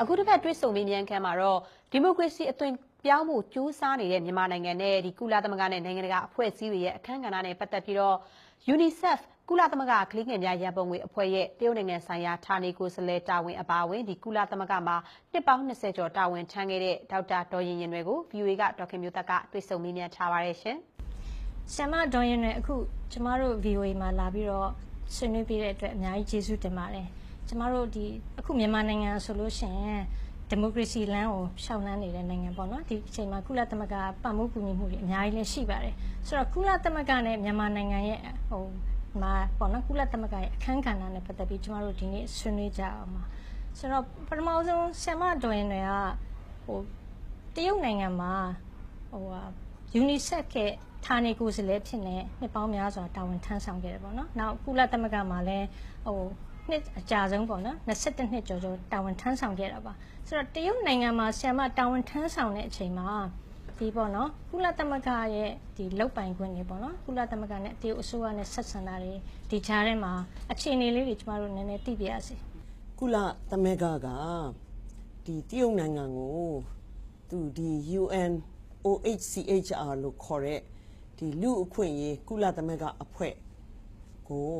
အခုတစ်ဖက်တွေ့ဆုံမေးမြန်းခန်းမှာတော့ဒီမိုကရေစီအသွင်ပြောင်းမှုကြိုးစားနေတဲ့မြန်မာနိုင်ငံနဲ့ဒီကုလသမဂ္ဂနဲ့နိုင်ငံတကာအဖွဲ့အစည်းတွေရဲ့အခမ်းကဏ္ဍနဲ့ပတ်သက်ပြီးတော့ UNICEF ကုလသမဂ္ဂကလေးငယ်များရန်ပုံငွေအဖွဲ့ရဲ့တရုတ်နိုင်ငံဆိုင်ရာဌာနေကိုယ်စားလှယ်တာဝန်အပါအဝင်ဒီကုလသမဂ္ဂမှာနှစ်ပေါင်း20ကျော်တာဝန်ထမ်းခဲ့တဲ့ဒေါက်တာဒေါ်ရင်ရင်တွေကို VOA ကဒေါက်ခင်မျိုးသက်ကတွေ့ဆုံမေးမြန်းထားပါတယ်ရှင်။ဆရာမဒေါ်ရင်တွေအခုကျမတို့ VOA မှာလာပြီးတော့ဆွေးနွေးပေးတဲ့အတွက်အများကြီးကျေးဇူးတင်ပါတယ်။ ကျမတို့ဒီအခုမြန်မာနိုင်ငံဆိုလို့ရှိရင်ဒီမိုကရေစီလမ်းကိုရှောင်လန်းနေတဲ့နိုင်ငံပေါ့နော်ဒီအချိန်မှာကုလသမဂ္ဂပတ်မှုကူညီမှုတွေအများကြီးလည်းရှိပါတယ်ဆိုတော့ကုလသမဂ္ဂနဲ့မြန်မာနိုင်ငံရဲ့ဟိုမှာပေါ့နော်ကုလသမဂ္ဂရဲ့အခန်းကဏ္ဍနဲ့ပတ်သက်ပြီးကျမတို့ဒီနေ့ဆွေးနွေးကြအောင်ပါဆိုတော့ပထမဆုံးဆရာမဒေါ်ရင်တွေကဟိုတရုတ်နိုင်ငံမှာဟိုဟာ UNICEF ကဌာနေကိုယ်စားလှယ်ဖြစ်နေနှစ်ပေါင်းများစွာတာဝန်ထမ်းဆောင်ခဲ့တယ်ပေါ့နော်နောက်ကုလသမဂ္ဂမှာလည်းဟို နှစ်အကြာဆုံးပေါ့နော်22နှစ်ကျော်ကျော်တာဝန်ထမ်းဆောင်ခဲ့တာပါဆိုတော့တရုတ်နိုင်ငံမှာဆီယမတာဝန်ထမ်းဆောင်တဲ့အချိန်မှာဒီပေါ့နော်ကုလသမဂ္ဂရဲ့ဒီလောက်ပိုင်ခွင့်တွေပေါ့နော်ကုလသမဂ္ဂနဲ့တရုတ်အစိုးရနဲ့ဆက်ဆံတာတွေဒီကြားထဲမှာအခြေအနေလေးတွေကျမတို့နည်းနည်းသိပြရစီကုလသမဂ္ဂကဒီတရုတ်နိုင်ငံကိုသူဒီ UN OHCHR လို့ခေါ်တဲ့ဒီလူအခွင့်အရေးကုလသမဂ္ဂအဖွဲ့ကို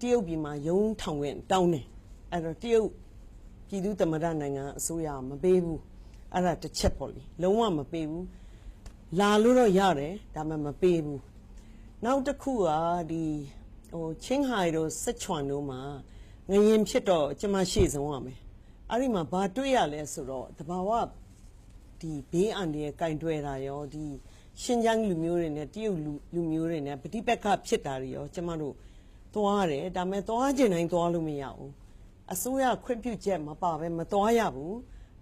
တရုတ်ပြည်မှာရုံးထောင်ဝင်တောင်းတယ်အဲ့တော့တရုတ်ပြည်သူ့သမ္မတနိုင်ငံအစိုးရမပေးဘူးအဲ့ဒါတစ်ချက်ပေါ့လေလုံးဝမပေးဘူးလာလို့တော့ရတယ်ဒါပေမဲ့မပေးဘူးနောက်တစ်ခုကဒီဟိုချင်းဟိုင်တို့စက်ချွန်တို့မှာငရင်ဖြစ်တော့ကျမရှေ့ဆုံးရမယ်အဲ့ဒီမှာဘာတွေ့ရလဲဆိုတော့တဘာဝဒီဘေးအန္တရာယ်ကင်တွယ်တာရောဒီရှင်းချမ်းလူမျိုးတွေနဲ့တရုတ်လူလူမျိုးတွေနဲ့ပဋိပက္ခဖြစ်တာတွေရောကျမတို့ သွားတယ်ဒါပေမဲ့သွားကျင်တိုင်းသွားလို့မရဘူးအစိုးရခွင့်ပြုချက်မပါပဲမသွားရဘူး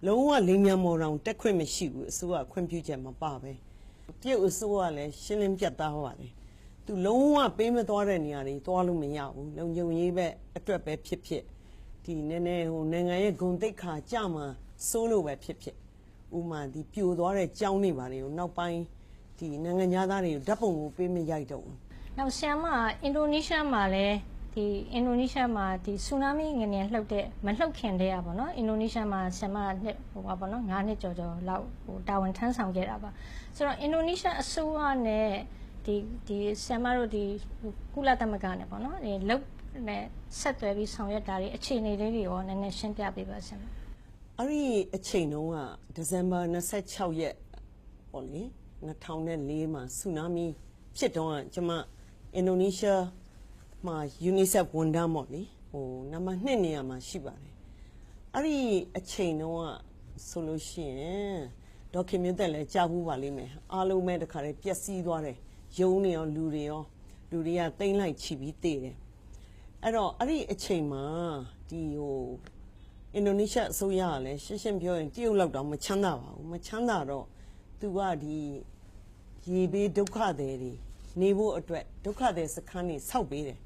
လုံးဝလိမ်မြန်မော်တောင်တက်ခွင့်မရှိဘူးအစိုးရခွင့်ပြုချက်မပါပဲတရုတ်အစိုးရလည်းရှင်းလင်းပြတ်သားပါတယ်သူလုံးဝပေးမသွားတဲ့နေရာတွေသွားလို့မရဘူးလုံခြုံရေးပဲအတွက်ပဲဖြစ်ဖြစ်ဒီနည်းနည်းဟိုနိုင်ငံရဲ့ဂုံတိတ်ခါကြမှာစိုးလို့ပဲဖြစ်ဖြစ်ဥမာဒီပြိုသွားတဲ့ကြောင်းတွေပါတွေကိုနောက်ပိုင်းဒီနိုင်ငံသားတွေကိုဓာတ်ပုံကိုပေးမရိုက်တော့ဘူး နောက်ဆီယမအင်ဒိုနီးရှားမှာလည်းဒီအင်ဒိုနီးရှားမှာဒီဆူနာမီငလျင်လှုပ်တဲ့မလှုပ်ခင်တည်းอ่ะဗောနော်အင်ဒိုနီးရှားမှာဆီယမနှစ်ဟိုပါဗောနော်9နှစ်ကျော်ကျော်လောက်ဟိုတာဝန်ထမ်းဆောင်ခဲ့တာပါဆိုတော့အင်ဒိုနီးရှားအစိုးရနဲ့ဒီဒီဆီယမတို့ဒီကုလသမဂ္ဂနဲ့ဗောနော်ဒီလှုပ်နဲ့ဆက်သွယ်ပြီးဆောင်ရွက်တာတွေအခြေအနေလေးတွေရောနည်းနည်းရှင်းပြပေးပါဆရာမအဲ့ဒီအချိန်တုန်းကဒီဇင်ဘာ26ရက်ပေါ့လေ2004မှာဆူနာမီဖြစ်တော့ကျမ အင်ဒိုနီးရှားမှာ UNICEF ဝန်ထမ်းပေါ့လေဟိုနံပါတ်2နေရာမှာရှိပါတယ်အဲ့ဒီအချိန်တုန်းကဆိုလို့ရှိရင်ဒေါက်ခင်မြတ်တက်လည်းကြားဘူးပါလိမ့်မယ်အားလုံးပဲတခါတည်းပျက်စီးသွားတယ်ယုံနေရောလူတွေရောလူတွေကတိမ့်လိုက်ချီပြီးတည်တယ်အဲ့တော့အဲ့ဒီအချိန်မှာဒီဟိုအင်ဒိုနီးရှားအစိုးရကလည်းရှင်းရှင်းပြောရင်တရုတ်လောက်တောင်မချမ်းသာပါဘူးမချမ်းသာတော့သူကဒီရေဘေးဒုက္ခသည်တွေ နေဖို့အတွက်ဒုက္ခသည်စခန်းတွေဆောက်ပေးတယ်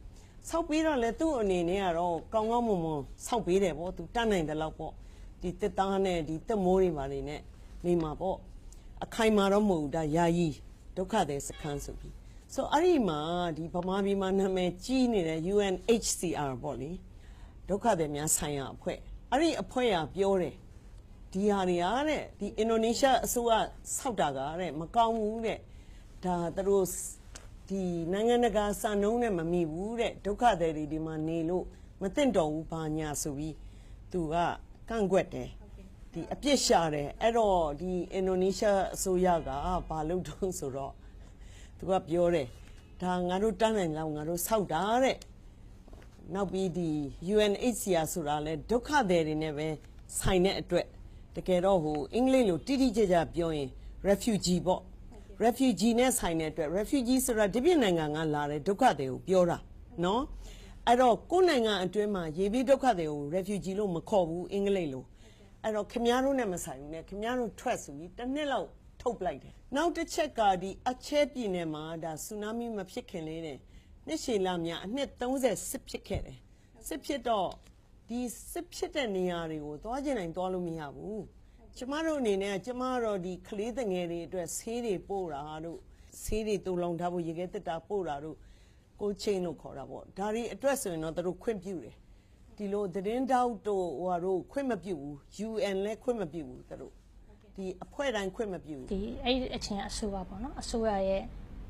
ဆောက်ပေးတော့လေသူ့အနေနဲ့ကတော့ကောင်းကောင်းမွန်မွန်ဆောက်ပေးတယ်ပေါ့သူတတ်နိုင်တယ်လို့ပေါ့ဒီတက်သားနဲ့ဒီတက်မိုးတွေပါနေနဲ့နေမှာပေါ့အခိုင်မာတော့မဟုတ်ဘူးဒါယာယီဒုက္ခသည်စခန်းဆိုပြီးဆိုအဲ့ဒီမှာဒီဗမာပြည်မှာနာမည်ကြီးနေတဲ့ UNHCR ပေါ့လေဒုက္ခသည်များဆိုင်ရာအဖွဲ့အဲ့ဒီအဖွဲ့ကပြောတယ်ဒီဟာတွေကတဲ့ဒီအင်ဒိုနီးရှားအစိုးရဆောက်တာကတဲ့မကောင်းဘူးတဲ့ဒါသူတို့ ဒီနိုင်ငံတကာစံနှုန်းနဲ့မမိဘူးတဲ့ဒုက္ခသည်တွေဒီမှာနေလို့မသင့်တော်ဘူးဘာညာဆိုပြီးသူကကန့်ကွက်တယ်ဒီအပြစ်ရှာတယ်အဲ့တော့ဒီအင်ဒိုနီးရှားအစိုးရကဘာလုပ်တော့ဆိုတော့သူကပြောတယ်ဒါငါတို့တန်းနိုင်လောက်ငါတို့ဆောက်တာတဲ့နောက်ပြီးဒီ UNHCR ဆိုတာလဲဒုက္ခသည်တွေနဲ့ပဲဆိုင်တဲ့အတွက်တကယ်တော့ဟိုအင်္ဂလိပ်လိုတိတိကျကျပြောရင် refugee ပေါ့ refugee နဲ့ဆိုင်တဲ့အတွက် refugee ဆိုတာဒီပြည်နိုင်ငံကလာတဲ့ဒုက္ခသည်ကိုပြောတာနော်အဲ့တော့ကိုယ်နိုင်ငံအတွင်းမှာရေပြီးဒုက္ခသည်ကို refugee လို့မခေါ်ဘူးအင်္ဂလိပ်လိုအဲ့တော့ခင်ဗျားတို့နဲ့မဆိုင်ဘူးနဲ့ခင်ဗျားတို့ထွက်ဆိုပြီးတစ်နှစ်လောက်ထုတ်ပလိုက်တယ်နောက်တစ်ချက်ကဒီအချဲပြည်နယ်မှာဒါဆူနာမီမဖြစ်ခင်လေးတဲ့နှစ်ရှည်လများအနှစ်30စစ်ဖြစ်ခဲ့တယ်စစ်ဖြစ်တော့ဒီစစ်ဖြစ်တဲ့နေရာတွေကိုသွားကျင်နိုင်သွားလို့မရဘူး ကျမတို့အနေနဲ့ကကျမတို့ဒီကလေးတငယ်တွေအတွက်ဆေးတွေပို့တာတို့ဆေးတွေတူလောင်ထားဖို့ရေခဲတက်တာပို့တာတို့ကိုချင်းလို့ခေါ်တာပေါ့ဒါတွေအတွက်ဆိုရင်တော့သူတို့ခွင့်ပြုတယ်ဒီလိုသတင်းတောက်တို့ဟိုဟာတို့ခွင့်မပြုဘူး UN လည်းခွင့်မပြုဘူးသူတို့ဒီအဖွဲ့တိုင်းခွင့်မပြုဘူးဒီအဲ့ဒီအချင်းအဆိုးပါပေါ့နော်အစိုးရရဲ့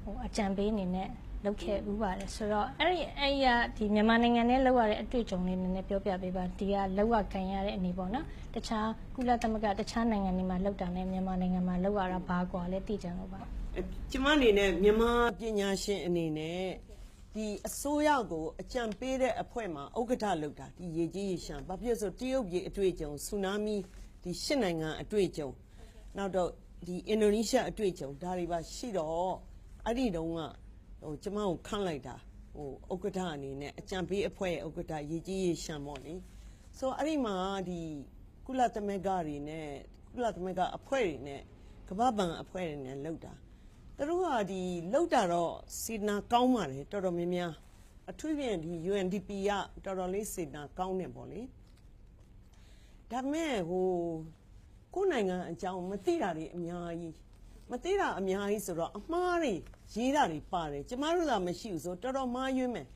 ဟိုအကြံပေးအနေနဲ့ လုပ်ခဲ့ဥပါတယ်ဆိုတော့အဲ့ဒီအဲ့ဒီကဒီမြန်မာနိုင်ငံနဲ့လောက်ရတဲ့အတွေ့အကြုံလေးနည်းနည်းပြောပြပေးပါဒီကလောက်ရခံရတဲ့အနေပေါ့နော်တခြားကုလသမဂ္ဂတခြားနိုင်ငံတွေမှာလောက်တာနဲ့မြန်မာနိုင်ငံမှာလောက်ရတာဘာကွာလဲသိကြလို့ပါကျမအနေနဲ့မြန်မာပညာရှင်အနေနဲ့ဒီအစိုးရကိုအကြံပေးတဲ့အဖွဲ့မှာဥက္ကဋ္ဌလုပ်တာဒီရေကြီးရေရှမ်းဘာဖြစ်လို့ဆိုတရုတ်ပြည်အတွေ့အကြုံဆူနာမီဒီရှစ်နိုင်ငံအတွေ့အကြုံနောက်တော့ဒီအင်ဒိုနီးရှားအတွေ့အကြုံဒါတွေပါရှိတော့အဲ့ဒီတုန်းက ဟိုကျမကိုခန့်လိုက်တာဟိုဥက္ကဋ္ဌအနေနဲ့အကြံပေးအဖွဲ့ရဲ့ဥက္ကဋ္ဌရေကြီးရေရှမ်းပေါ့လေဆိုတော့အဲ့ဒီမှာဒီကုလသမဂ္ဂတွေနဲ့ကုလသမဂ္ဂအဖွဲ့တွေနဲ့ကမ္ဘာ့ဘဏ်အဖွဲ့တွေနဲ့လုပ်တာသူတို့ကဒီလောက်တာတော့စေနာကောင်းပါတယ်တော်တော်များများအထူးဖြင့်ဒီ UNDP ကတော်တော်လေးစေနာကောင်းတယ်ပေါ့လေဒါပေမဲ့ဟိုကိုယ်နိုင်ငံအကြောင်းမသိတာတွေအများကြီး မသိတာအများကြီးဆိုတော့အမှားတွေရေးတာတွေပါတယ်ကျမတို့ကမရှိဘူးဆိုတော်တော်မှားယွင်းမယ်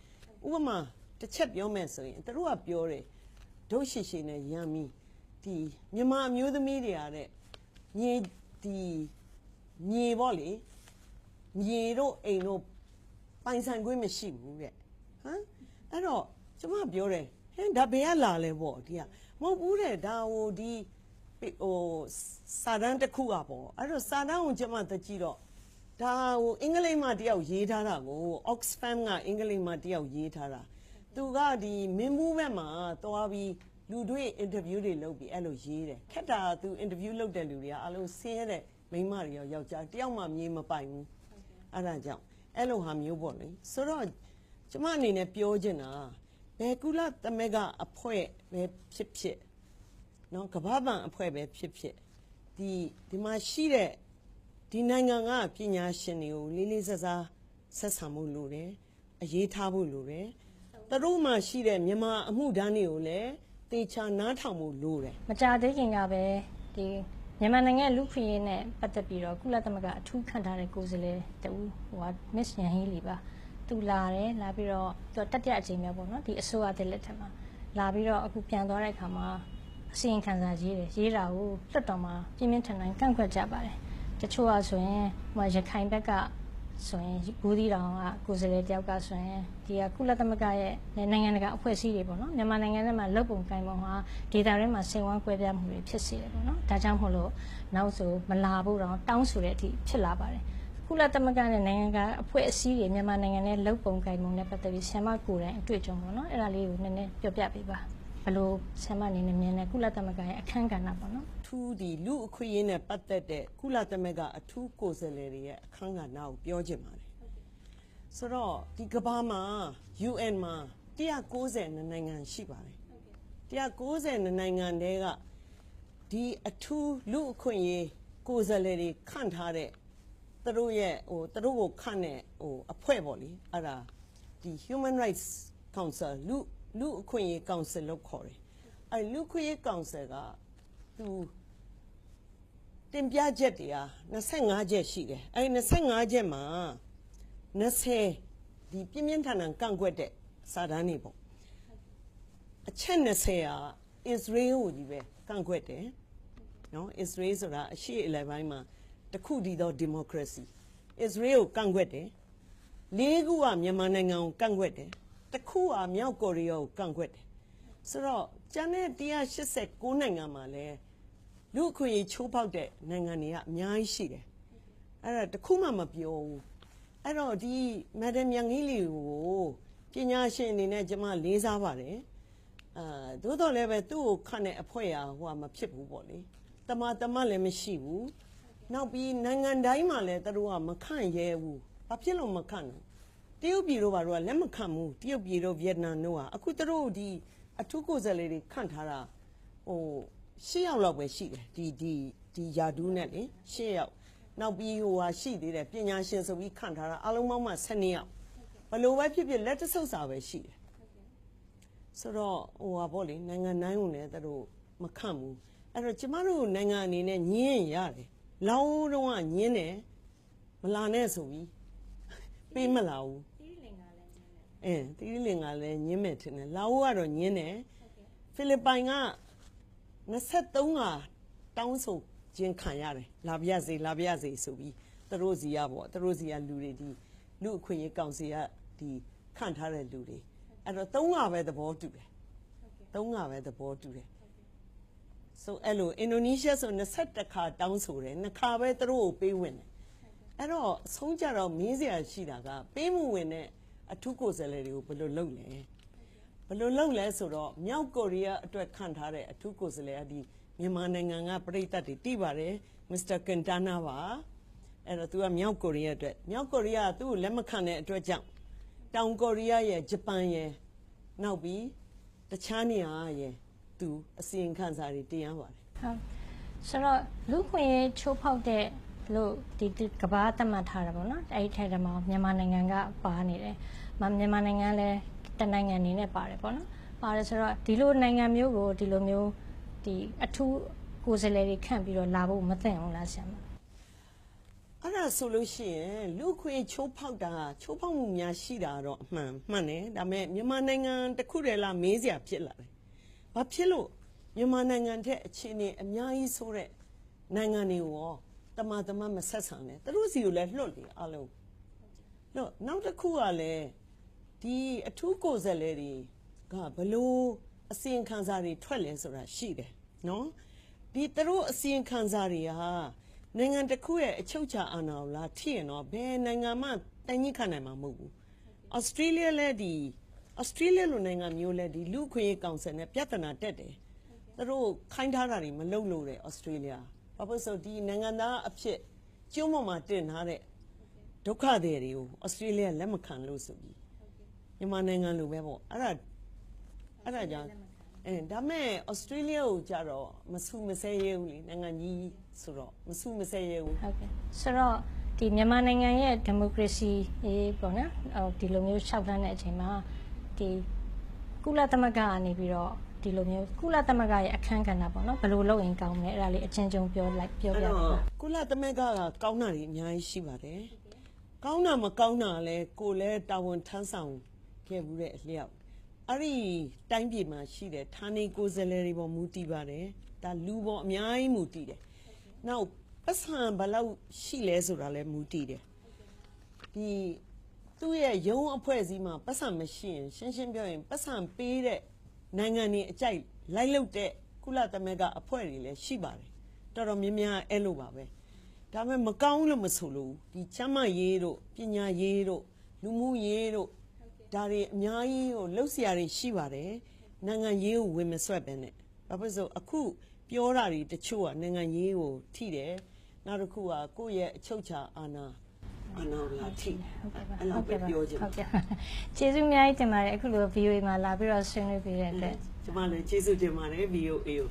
ဥပမာတစ်ချက်ပြောမယ်ဆိုရင်သူတို့ကပြောတယ်ဒုရှိရှိနဲ့ရမ်းမီဒီမြန်မာအမျိုးသမီးတွေရတဲ့ညီဒီညီပေါ့လေမြေတို့အိမ်တို့ပိုင်ဆိုင်ခွင့်မရှိဘူးတဲ့ဟမ်အဲ့တော့ကျမပြောတယ်ဟင်ဒါဘယ်ကလာလဲပေါ့ဒီကမဟုတ်ဘူးတဲ့ဒါဟိုဒီ ဟိုစာတန်းတစ်ခုอ่ะပေါ့အဲ့တော့စာတန်းကိုကျမတကြည့်တော့ဒါဟိုအင်္ဂလိပ်မှာတယောက်ရေးထားတာကို Oxfam ကအင်္ဂလိပ်မှာတယောက်ရေးထားတာသူကဒီမင်းဘူးဘက်မှာသွားပြီးလူတွေအင်တာဗျူးတွေလုပ်ပြီးအဲ့လိုရေးတယ်ခက်တာသူအင်တာဗျူးလုပ်တဲ့လူတွေကအလုံးဆင်းရဲတဲ့မိန်းမတွေရောယောက်ျားတယောက်မှမြေမပိုင်ဘူးအဲ့ဒါကြောင့်အဲ့လိုဟာမျိုးပေါ့လေဆိုတော့ကျမအနေနဲ့ပြောချင်တာဘယ်ကုလသမဂ္ဂအဖွဲ့ပဲဖြစ်ဖြစ် နော်ကမ္ဘာ့ဘဏ်အဖွဲ့ပဲဖြစ်ဖြစ်ဒီဒီမှာရှိတဲ့ဒီနိုင်ငံကပညာရှင်တွေကိုလေးလေးစားစားဆက်ဆံမှုလိုတယ်အရေးထားဖို့လိုတယ်သူတို့မှရှိတဲ့မြန်မာအမှုဒန်းတွေကိုလည်းတေချာနားထောင်မှုလိုတယ်မကြသေးခင်ကပဲဒီမြန်မာနိုင်ငံလူခွင့်ရေးနဲ့ပတ်သက်ပြီးတော့ကုလသမဂ္ဂအထူးခံထားတဲ့ကိုယ်စားလှယ်တူဟိုက Miss ရန်ဟီလီပါသူလာတယ်လာပြီးတော့သူတတိယအကြိမ်မြောက်ပေါ့နော်ဒီအစိုးရတဲ့လက်ထက်မှာလာပြီးတော့အခုပြန်သွားတဲ့အခါမှာ အစီရင်ခံစာရေးတယ်ရေးတာကိုလွတ်တော်မှာပြင်းပြင်းထန်ထန်ကန့်ကွက်ကြပါတယ်တချို့ကဆိုရင်ဟိုရခိုင်ဘက်ကဆိုရင်ဘူးသီးတောင်ကကိုယ်စားလှယ်တယောက်ကဆိုရင်ဒီကကုလသမဂ္ဂရဲ့နိုင်ငံတကာအဖွဲ့အစည်းတွေပေါ့နော်မြန်မာနိုင်ငံထဲမှာလုတ်ပုံကိုင်ပုံဟာဒေတာထဲမှာစိန်ဝမ်းကွဲပြားမှုတွေဖြစ်စေတယ်ပေါ့နော်ဒါကြောင့်မို့လို့နောက်ဆိုမလာဖို့တော့တောင်းဆိုတဲ့အထိဖြစ်လာပါတယ်ကုလသမဂ္ဂနဲ့နိုင်ငံကအဖွဲ့အစည်းတွေမြန်မာနိုင်ငံနဲ့လုတ်ပုံကိုင်ပုံနဲ့ပတ်သက်ပြီးဆ iam ကိုယ်တိုင်အတွေ့အကြုံပေါ့နော်အဲ့ဒါလေးကိုနည်းနည်းပြောပြပေးပါ ဘယ်လိုဆ iam အနေနဲ့မြင်လဲကုလသမဂ္ဂရဲ့အခန်းကဏ္ဍပေါ့နော်ထူးဒီလူအခွင့်အရေးနဲ့ပတ်သက်တဲ့ကုလသမဂ္ဂအထူးကိုယ်စားလှယ်တွေရဲ့အခမ်းကဏ္ဍကိုပြောချင်ပါတယ်ဆိုတော့ဒီကမ္ဘာမှာ UN မှာ190နိုင်ငံရှိပါတယ်190နိုင်ငံတည်းကဒီအထူးလူအခွင့်အရေးကိုယ်စားလှယ်တွေခန့်ထားတဲ့သူတို့ရဲ့ဟိုသူတို့ကိုခန့်တဲ့ဟိုအဖွဲ့ပေါ့လေအဲ့ဒါဒီ Human Rights Council လူ လူအခွင့်အရေးကောင်စီလို့ခေါ်တယ်အဲ့လူအခွင့်အရေးကောင်စီကသူတင်ပြချက်တွေက25ချက်ရှိတယ်အဲ့ဒီ25ချက်မှာ20ဒီပြင်းပြင်းထန်ထန်ကန့်ကွက်တဲ့စာတမ်းတွေပေါ့အချက်20ဟာအစ္စရေးကိုကြီးပဲကန့်ကွက်တယ်နော်အစ္စရေးဆိုတာအရှိအလယ်ပိုင်းမှာတစ်ခုတည်သောဒီမိုကရေစီအစ္စရေးကိုကန့်ကွက်တယ်လေးခုကမြန်မာနိုင်ငံကိုကန့်ကွက်တယ် တစ်ခုကမြောက်ကိုရီးယားကိုကန့်ကွက်တယ်ဆိုတော့ကျန်တဲ့189နိုင်ငံမှာလည်းလူအခွင့်အရေးချိုးဖောက်တဲ့နိုင်ငံတွေကအများကြီးရှိတယ်အဲ့ဒါတစ်ခုမှမပြောဘူးအဲ့တော့ဒီမဒမ်မြန်ကြီးလီကိုပညာရှင်အနေနဲ့ကျွန်မလေးစားပါတယ်အာသို့တော်လည်းပဲသူ့ကိုခန့်တဲ့အဖွဲ့ရာဟိုကမဖြစ်ဘူးပေါ့လေတမတမလည်းမရှိဘူးနောက်ပြီးနိုင်ငံတိုင်းမှာလည်းသူတို့ကမခန့်ရဲဘူးဘာဖြစ်လို့မခန့်လဲ တရုတ်ပြည်တို့ဘာတို့ကလက်မခံဘူးတရုတ်ပြည်တို့ဗီယက်နမ်တို့ကအခုသူတို့ဒီအထူးကိုယ်စားလှယ်တွေခန့်ထားတာဟိုရှစ်ယောက်လောက်ပဲရှိတယ်ဒီဒီဒီယာဒူးနဲ့လေရှစ်ယောက်နောက်ပြီးဟိုဟာရှိသေးတယ်ပညာရှင်ဆိုပြီးခန့်ထားတာအလုံးပေါင်းမှ12ယောက်ဘလို့ပဲဖြစ်ဖြစ်လက်တဆုပ်စာပဲရှိတယ်ဆိုတော့ဟိုဟာပေါ့လေနိုင်ငံတိုင်းကိုလည်းသူတို့မခန့်ဘူးအဲ့တော့ကျမတို့နိုင်ငံအနေနဲ့ညင်းရင်ရတယ်လောင်းတော့ကညင်းတယ်မလာနဲ့ဆိုပြီး ပေးမလာဘူးအင်းတီရီလင်ကလည်းညင်းမဲ့ထင်တယ်လာအိုကတော့ညင်းတယ်ဖိလစ်ပိုင်က23ကတောင်းဆိုခြင်းခံရတယ်လာပြရစေလာပြရစေဆိုပြီးသူတို့စီရပေါ့သူတို့စီရလူတွေဒီလူအခွင့်အရေးကောင်စီကဒီခန့်ထားတဲ့လူတွေအဲ့တော့3ကပဲသဘောတူတယ်3ကပဲသဘောတူတယ်ဆိုအဲ့လိုအင်ဒိုနီးရှားဆို21ခါတောင်းဆိုတယ်နှစ်ခါပဲသူတို့ကိုပေးဝင်တယ် အဲ့တော့အဆုံးကြတော့မင်းစရာရှိတာကပေးမှုဝင်တဲ့အထူးကိုယ်စားလှယ်တွေကိုဘယ်လိုလုပ်လဲဘယ်လိုလုပ်လဲဆိုတော့မြောက်ကိုရီးယားအတွက်ခံထားတဲ့အထူးကိုယ်စားလှယ်ကဒီမြန်မာနိုင်ငံကပြည်သက်တွေတိပါတယ်မစ္စတာကန်တာနာပါအဲ့တော့သူကမြောက်ကိုရီးယားအတွက်မြောက်ကိုရီးယားကသူ့ကိုလက်မခံတဲ့အတွက်ကြောင့်တောင်ကိုရီးယားရဲ့ဂျပန်ရဲ့နောက်ပြီးတခြားနေရာရဲ့သူအစီရင်ခံစာတွေတင်ရပါတယ်ဟုတ်ဆိုတော့လူခွင့်ရေးချိုးဖောက်တဲ့ လို့ဒီဒီကဘာသတ်မှတ်ထားတာပေါ့နော်အဲ့ဒီထဲမှာမြန်မာနိုင်ငံကပါနေတယ်မမြန်မာနိုင်ငံလည်းတနိုင်ငံအနေနဲ့ပါတယ်ပေါ့နော်ပါတယ်ဆိုတော့ဒီလိုနိုင်ငံမျိုးကိုဒီလိုမျိုးဒီအထူးကိုယ်စားလှယ်တွေခန့်ပြီးတော့လာဖို့မသင့်ဘူးလားဆရာမအဲ့ဒါဆိုလို့ရှိရင်လူခွေချိုးဖောက်တာချိုးဖောက်မှုများရှိတာတော့အမှန်မှန်တယ်ဒါပေမဲ့မြန်မာနိုင်ငံတစ်ခုတည်းလားမေးစရာဖြစ်လာတယ်။ဘာဖြစ်လို့မြန်မာနိုင်ငံတဲ့အခြေအနေအများကြီးဆိုတဲ့နိုင်ငံတွေကိုရော တမန်တမန်မဆက်ဆံနဲ့သူတို့စီကိုလည်းလွတ်လေအလုံးတော့နောက်တစ်ခုကလည်းဒီအထူးကိုယ်စားလှယ်တွေကဘလို့အစီရင်ခံစာတွေထွက်လဲဆိုတာရှိတယ်နော်ဒီသူတို့အစီရင်ခံစာတွေဟာနိုင်ငံတစ်ခုရဲ့အချုပ်ချာအာဏာကိုလာထိရင်တော့ဘယ်နိုင်ငံမှတန်ကြီးခံနိုင်မှာမဟုတ်ဘူးဩစတြေးလျလည်းဒီဩစတြေးလျလိုနိုင်ငံမျိုးလည်းဒီလူ့အခွင့်အရေးကောင်ဆယ်နဲ့ပြဿနာတက်တယ်သူတို့ခိုင်းထားတာတွေမလုပ်လို့တဲ့ဩစတြေးလျ ဘာဖြစ်လို့ဆိုဒီနိုင်ငံသားအဖြစ်ကျုံးပေါ်မှာတင်ထားတဲ့ဒုက္ခတွေတွေကိုဩစတြေးလျလက်မခံလို့ဆိုပြီးမြန်မာနိုင်ငံလိုပဲပေါ့အဲ့ဒါအဲ့ဒါကြောင့်အဲဒါမဲ့ဩစတြေးလျကိုကြတော့မဆူမဆဲရဲဘူးလေနိုင်ငံကြီးဆိုတော့မဆူမဆဲရဲဘူးဟုတ်ကဲ့ဆိုတော့ဒီမြန်မာနိုင်ငံရဲ့ဒီမိုကရေစီရေးပေါ့နော်ဟိုဒီလိုမျိုးရှောက်လန်းတဲ့အချိန်မှာဒီကုလသမဂ္ဂကနေပြီးတော့ ဒီလိုမျိုးကုလသမဂ္ဂရဲ့အခမ်းကဏ္ဍပေါ့နော်ဘယ်လိုလုပ်ရင်ကောင်းမလဲအဲ့ဒါလေးအချင်းချင်းပြောလိုက်ပြောအဲ့ပြပါတော့ဦးကုလသမဂ္ဂကကောင်းတာတွေအများကြီးရှိပါတယ်ကောင်းတာမကောင်းတာလည်းကိုယ်လည်းတာဝန်ထမ်းဆောင်ခဲ့မှုတဲ့အလျောက်အဲ့ဒီတိုင်းပြည်မှာရှိတဲ့ဌာနေကိုယ်စားလှယ်တွေပေါ်မူတည်ပါတယ်ဒါလူပေါ်အများကြီးမူတည်တယ်နောက်ပတ်စံဘယ်လောက်ရှိလဲဆိုတာလည်းမူတည်တယ်ဒီသူ့ရဲ့ရုံးအဖွဲ့အစည်းမှာပတ်စံမရှိရင်ရှင်းရှင်းပြောရင်ပတ်စံပေးတဲ့ နိုင်ငံတွေအကြိုက်လိုက်လုတဲ့ကုလသမဂ္ဂအဖွဲ့တွေလည်းရှိပါတယ်တော်တော်များများအဲ့လိုပါပဲဒါပေမဲ့မကောင်းလို့မဆိုလို့ဒီချမ်းမရေးတို့ပညာရေးတို့လူမှုရေးတို့ဒါတွေအများကြီးကိုလှုပ်ရှားတွေရှိပါတယ်နိုင်ငံရေးကိုဝင်မဆွဲပဲနဲ့ဘာဖြစ်လို့လဲဆိုအခုပြောတာတွေတချို့ကနိုင်ငံရေးကိုထိတယ်နောက်တစ်ခုကကိုယ့်ရဲ့အချုပ်ချာအာဏာ အနာလာထိဟုတ်ကဲ့ပါအဲ့လိုပဲပြောချင်ဟုတ်ကဲ့ပါကျေးဇူးအများကြီးတင်ပါတယ်အခုလို VOA မှာလာပြီးတော့ဆွေးနွေးပေးတဲ့အတွက်ကျမလည်းကျေးဇူးတင်ပါတယ် VOA ကို